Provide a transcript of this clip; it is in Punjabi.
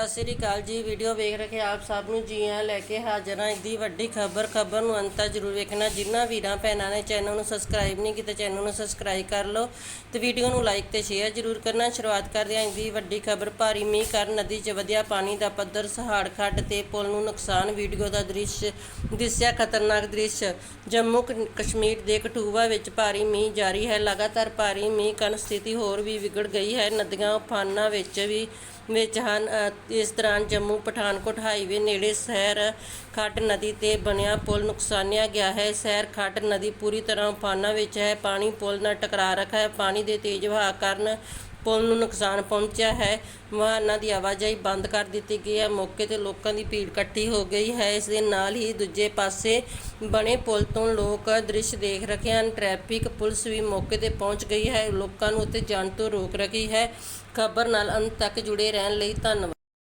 ਸਤਿ ਸ੍ਰੀ ਅਕਾਲ ਜੀ। ਵੀਡੀਓ ਵੇਖ ਰਹੇ ਆਪ ਸਭ ਨੂੰ ਜੀ ਆਇਆਂ ਲੈ ਕੇ ਹਾਜ਼ਰ ਹਾਂ। ਦੀ ਵੱਡੀ ਖਬਰ ਖਬਰ ਨੂੰ ਅੰਤ ਤੱਕ ਜ਼ਰੂਰ ਵੇਖਣਾ। ਜਿਨ੍ਹਾਂ ਵੀਰਾਂ, ਭੈਣਾਂ ਨੇ ਚੈਨਲ ਨੂੰ ਸਬਸਕ੍ਰਾਈਬ ਨਹੀਂ ਕੀਤਾ ਚੈਨਲ ਨੂੰ ਸਬਸਕ੍ਰਾਈਬ ਕਰ ਲਓ ਤੇ ਵੀਡੀਓ ਨੂੰ ਲਾਈਕ ਤੇ ਸ਼ੇਅਰ ਜ਼ਰੂਰ ਕਰਨਾ। ਸ਼ੁਰੂਆਤ ਕਰਦੇ ਹਾਂ। ਇੱਦੀ ਵੱਡੀ ਖਬਰ, ਭਾਰੀ ਮੀਂਹ ਕਾਰਨ ਨਦੀ 'ਚ ਵਧਿਆ ਪਾਣੀ ਦਾ ਪੱਧਰ, ਸਹਾੜ ਖੱਡ ਤੇ ਪੁਲ ਨੂੰ ਨੁਕਸਾਨ। ਵੀਡੀਓ ਦਾ ਦ੍ਰਿਸ਼, ਦਿਸਿਆ ਖਤਰਨਾਕ ਦ੍ਰਿਸ਼, ਜੰਮੂ ਕ- ਕਸ਼ਮੀਰ ਦੇ ਕਠੂਆ ਵਿੱਚ ਭਾਰੀ ਮੀਂਹ ਜਾਰੀ ਹੈ। ਲਗਾਤਾਰ ਭਾਰੀ ਮੀਂਹ ਕਾਰਨ ਸਥਿਤੀ ਹੋਰ ਵੀ ਵਿਗੜ ਗਈ ਹੈ। ਨਦੀਆਂ, ਉਫਾਨਾਂ ਵਿੱਚ ਵੀ ਵਿੱਚ ਹਨ ਇਸ ਦੌਰਾਨ ਜੰਮੂ ਪਠਾਨਕੋਟ ਹਾਈਵੇ ਨੇੜੇ ਸਹਿਰ ਖੱਟ ਨਦੀ ਤੇ ਬਣਿਆ ਪੁਲ ਨੁਕਸਾਨਿਆ ਗਿਆ ਹੈ। ਸਹਿਰ ਖੱਟ ਨਦੀ ਪੂਰੀ ਤਰ੍ਹਾਂ ਉਫਾਨਾਂ ਵਿੱਚ ਹੈ। ਪਾਣੀ ਪੁਲ ਨਾਲ ਟਕਰਾ ਰੱਖਾ ਹੈ। ਪਾਣੀ ਦੇ ਤੇਜ਼ ਵਹਾਅ ਕਾਰਨ ਪੁਲ ਨੂੰ ਨੁਕਸਾਨ ਪਹੁੰਚਿਆ ਹੈ। ਵਾਹਨਾਂ ਦੀ ਆਵਾਜਾਈ ਬੰਦ ਕਰ ਦਿੱਤੀ ਗਈ ਹੈ। ਮੌਕੇ ਤੇ ਲੋਕਾਂ ਦੀ ਭੀੜ ਇਕੱਠੀ ਹੋ ਗਈ ਹੈ। ਇਸ ਦੇ ਨਾਲ ਹੀ ਦੂਜੇ ਪਾਸੇ ਬਣੇ ਪੁਲ ਤੋਂ ਲੋਕ ਦ੍ਰਿਸ਼ ਦੇਖ ਰਹੇ ਹਨ। ਟ੍ਰੈਫਿਕ ਪੁਲਿਸ ਵੀ ਮੌਕੇ ਤੇ ਪਹੁੰਚ ਗਈ ਹੈ। ਲੋਕਾਂ ਨੂੰ ਉੱਤੇ ਜਾਣ ਤੋਂ ਰੋਕ ਰਹੀ ਹੈ। ਖਬਰ ਨਾਲ ਅੰਤ ਤੱਕ ਜੁੜੇ ਰਹਿਣ ਲਈ ਧੰਨਵਾਦ।